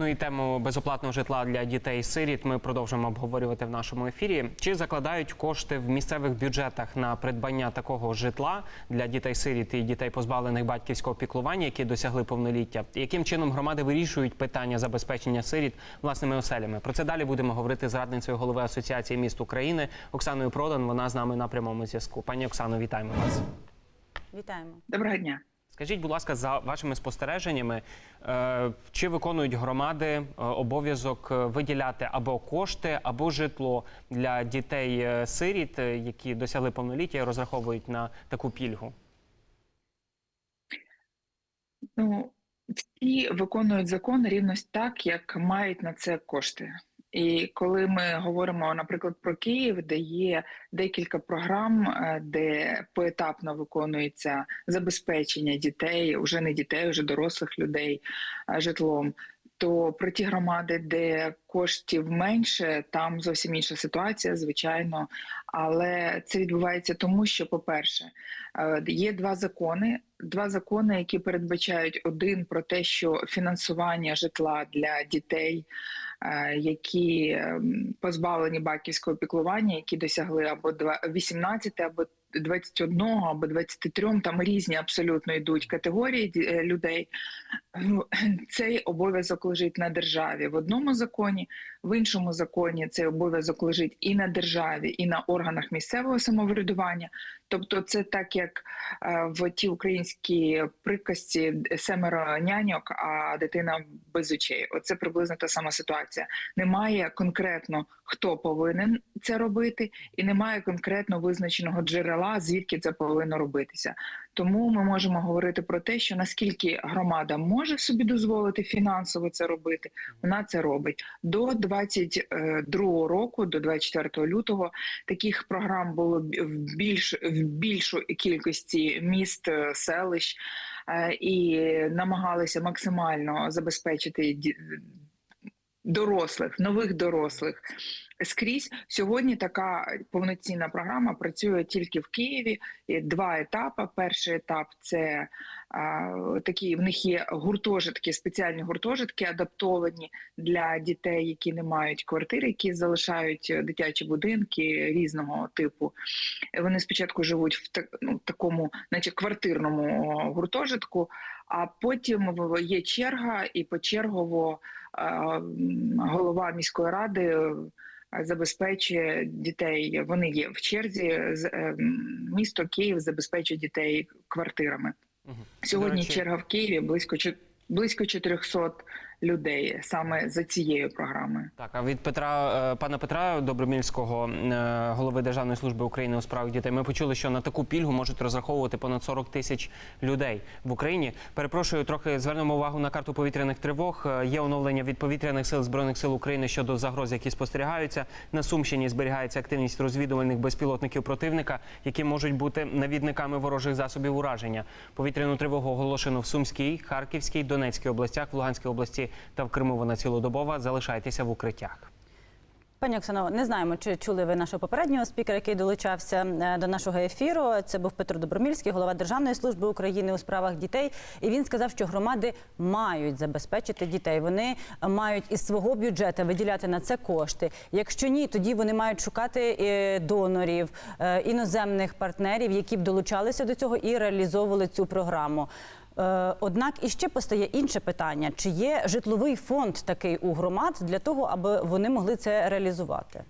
Ну і тему безоплатного житла для дітей сиріт ми продовжуємо обговорювати в нашому ефірі. Чи закладають кошти в місцевих бюджетах на придбання такого житла для дітей сиріт і дітей позбавлених батьківського піклування, які досягли повноліття? Яким чином громади вирішують питання забезпечення сиріт власними оселями? Про це далі будемо говорити з радницею голови асоціації міст України Оксаною Продан. Вона з нами на прямому зв'язку. Пані Оксано, вітаємо вас. Вітаємо. Доброго дня. Скажіть, будь ласка, за вашими спостереженнями, е, чи виконують громади е, обов'язок е, виділяти або кошти, або житло для дітей сиріт, які досягли повноліття і розраховують на таку пільгу? Ну, всі виконують закон рівно так, як мають на це кошти. І коли ми говоримо, наприклад, про Київ, де є декілька програм, е, де поетапно виконується забезпечення дітей, вже не дітей, вже дорослих людей е, житлом. То про ті громади, де коштів менше, там зовсім інша ситуація, звичайно. Але це відбувається тому, що, по-перше, е, є два закони. Два закони, які передбачають один про те, що фінансування житла для дітей, е, які ем, позбавлені батьківського піклування, які досягли або два- 18, або 21, або 23, там різні абсолютно йдуть категорії е, людей. Ну, Цей обов'язок лежить на державі в одному законі, в іншому законі цей обов'язок лежить і на державі, і на органах місцевого самоврядування. Тобто, це так як е, в тій українській приказці семеро няньок, а дитина без очей. Оце приблизно та сама ситуація. Немає конкретно хто повинен це робити, і немає конкретно визначеного джерела, звідки це повинно робитися. Тому ми можемо говорити про те, що наскільки громада може собі дозволити фінансово це робити, вона це робить до 22 року, до 24 лютого. Таких програм було в більш в більшу кількості міст, е, селищ, е, і намагалися максимально забезпечити дорослих, нових дорослих. Скрізь сьогодні така повноцінна програма працює тільки в Києві. Два етапи. Перший етап це а, такі в них є гуртожитки, спеціальні гуртожитки, адаптовані для дітей, які не мають квартири, які залишають дитячі будинки різного типу. Вони спочатку живуть в так- ну, такому, наче квартирному гуртожитку, а потім є черга, і почергово а, голова міської ради. е, Забезпечує дітей, вони є в черзі. е, Місто Київ забезпечує дітей квартирами. Угу. Сьогодні речі- черга в Києві близько близько 400 людей саме за цією програмою. Так, а від Петра е, пана Петра Добромільського, е, голови Державної служби України у справах дітей, ми почули, що на таку пільгу можуть розраховувати понад 40 тисяч людей в Україні. Перепрошую, трохи звернемо увагу на карту повітряних тривог. Е, Є оновлення від повітряних сил збройних сил України щодо загроз, які спостерігаються. На Сумщині зберігається активність розвідувальних безпілотників противника, які можуть бути навідниками ворожих засобів ураження. Повітряну тривогу оголошено в Сумській, Харківській, Донецькій областях, в Луганській області та в Криму вона цілодобова. Залишайтеся в укриттях. Пані Оксано, не знаємо, чи чули ви нашого попереднього спікера, який долучався е, до нашого ефіру. Це був Петро Добромільський, голова Державної служби України у справах дітей. І він сказав, що громади мають забезпечити дітей. Вони мають із свого бюджету виділяти на це кошти. Якщо ні, тоді вони мають шукати е, донорів, е, іноземних партнерів, які б долучалися до цього і реалізовували цю програму. Е, Однак іще постає інше питання: чи є житловий фонд такий у громад для того, аби вони могли це реалізувати?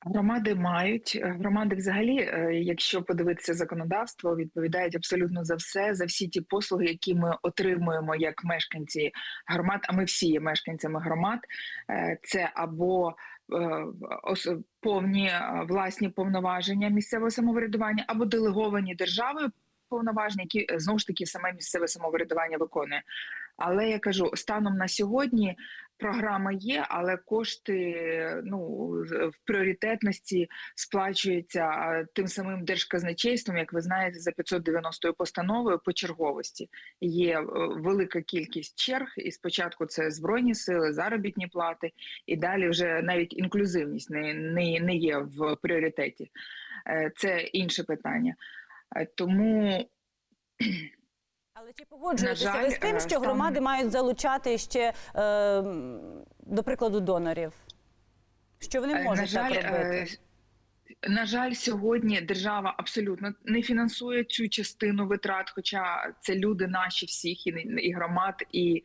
Громади мають громади, взагалі, е, якщо подивитися законодавство, відповідають абсолютно за все, за всі ті послуги, які ми отримуємо як мешканці громад. А ми всі є мешканцями громад. Е, Це або е, повні е, власні повноваження місцевого самоврядування, або делеговані державою повноваження, які е, знову ж таки саме місцеве самоврядування виконує. Але я кажу, станом на сьогодні програма є, але кошти ну в пріоритетності сплачуються тим самим держказначейством, як ви знаєте, за 590 постановою по черговості. Є е, велика кількість черг, і спочатку це збройні сили, заробітні плати, і далі вже навіть інклюзивність не, не, не є в пріоритеті. Е, Це інше питання. Е, Тому Але чи погоджуєтеся ви з тим, е, що громади мають залучати ще, е, до прикладу, донорів? Що вони Е, можуть на жаль, так робити? На жаль, сьогодні держава абсолютно не фінансує цю частину витрат, хоча це люди наші всіх, і, і громад, і,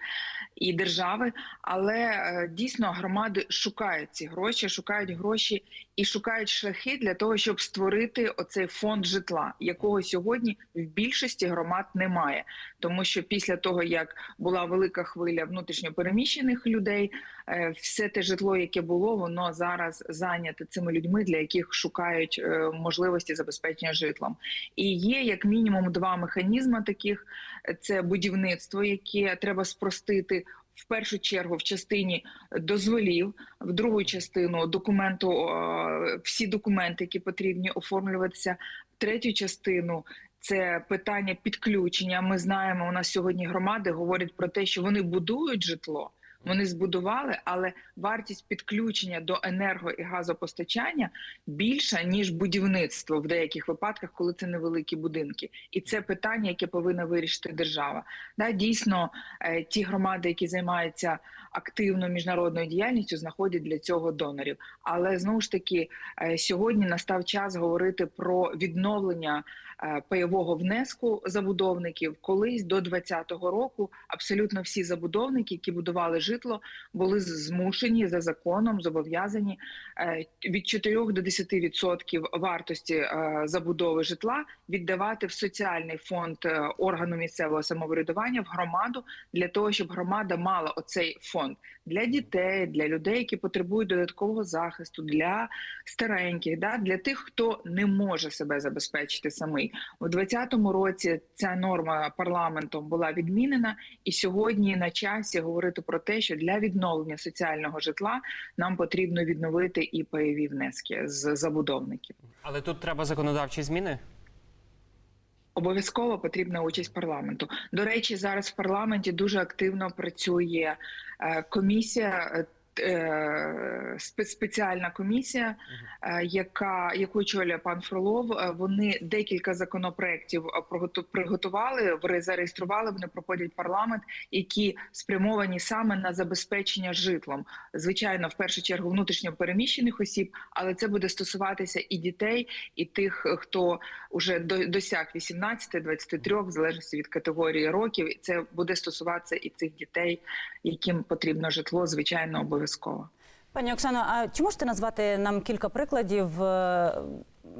і держави. Але дійсно громади шукають ці гроші, шукають гроші і шукають шляхи для того, щоб створити оцей фонд житла, якого сьогодні в більшості громад немає. Тому що після того, як була велика хвиля внутрішньопереміщених людей, е, все те житло, яке було, воно зараз зайняте цими людьми, для яких шукають е, можливості забезпечення житлом. І є як мінімум два механізми таких: це будівництво, яке треба спростити. В першу чергу в частині дозволів, в другу частину документу, всі документи, які потрібні оформлюватися, в третю частину це питання підключення. Ми знаємо, у нас сьогодні громади говорять про те, що вони будують житло. Вони збудували, але вартість підключення до енерго і газопостачання більша ніж будівництво в деяких випадках, коли це невеликі будинки, і це питання, яке повинна вирішити держава. Да, дійсно, е, ті громади, які займаються активно міжнародною діяльністю, знаходять для цього донорів. Але знову ж таки, е, сьогодні настав час говорити про відновлення е, пайового внеску забудовників. Колись до 2020 року абсолютно всі забудовники, які будували житло, були змушені за законом зобов'язані е, від 4 до 10% вартості е, забудови житла віддавати в соціальний фонд е, органу місцевого самоврядування в громаду для того, щоб громада мала оцей фонд для дітей, для людей, які потребують додаткового захисту, для стареньких, да для тих, хто не може себе забезпечити самий у 2020 році. Ця норма парламентом була відмінена, і сьогодні на часі говорити про те, що для відновлення соціального житла нам потрібно відновити і пайові внески з забудовників. Але тут треба законодавчі зміни. Обов'язково потрібна участь парламенту. До речі, зараз в парламенті дуже активно працює е, комісія. Е, Спеціальна комісія, е, яка яку очолює пан Фролов. Е, Вони декілька законопроєктів приготували, зареєстрували. Вони проходять парламент, які спрямовані саме на забезпечення житлом. Звичайно, в першу чергу внутрішньо переміщених осіб, але це буде стосуватися і дітей, і тих, хто до- досяг 18-23, в залежності від категорії років. Це буде стосуватися і цих дітей, яким потрібно житло, звичайно, обов'язково. Пані Оксано, а чи можете назвати нам кілька прикладів е,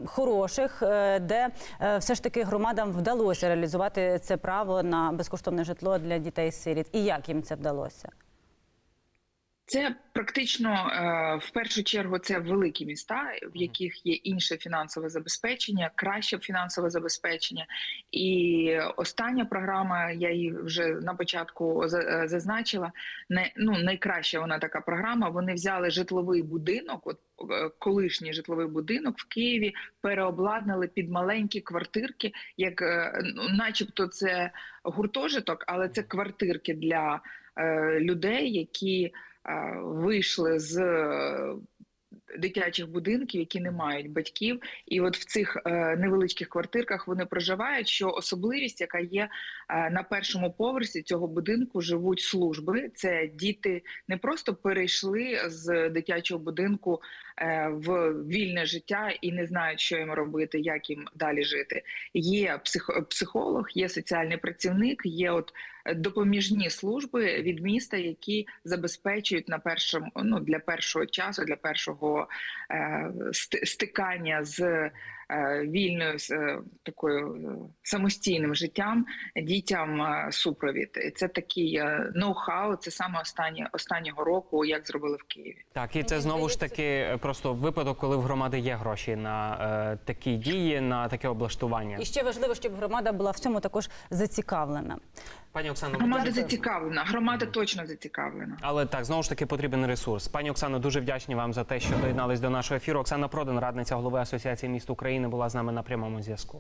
хороших, е, де е, все ж таки громадам вдалося реалізувати це право на безкоштовне житло для дітей-сиріт? І як їм це вдалося? Це практично е, в першу чергу це великі міста, в яких є інше фінансове забезпечення, краще фінансове забезпечення. І остання програма, я її вже на початку е, зазначила. Не ну найкраща вона така програма. Вони взяли житловий будинок, от е, колишній житловий будинок в Києві, переобладнали під маленькі квартирки, як ну, начебто це гуртожиток, але це квартирки для людей, які вийшли з е, дитячих будинків, які не мають батьків, і от в цих е, невеличких квартирках вони проживають. Що особливість, яка є е, на першому поверсі цього будинку, живуть служби. Це діти не просто перейшли з дитячого будинку в вільне життя і не знають, що їм робити, як їм далі жити. Є псих, психолог, є соціальний працівник, є от допоміжні служби від міста, які забезпечують на першому ну для першого часу, для першого е, стикання з вільною з е, такою е, самостійним життям дітям е, супровід. І Це такий е, ноу-хау. Це саме останнє останнього року, як зробили в Києві. Так, і це знову ж таки е, просто випадок, коли в громади є гроші на е, такі дії, на таке облаштування. І ще важливо, щоб громада була в цьому також зацікавлена. Пані Оксано, Громада Дякую. зацікавлена. Громада точно зацікавлена. але так знову ж таки потрібен ресурс. Пані Оксано, дуже вдячні вам за те, що доєднались до нашого ефіру. Оксана Продан, радниця голови Асоціації міст України, була з нами на прямому зв'язку.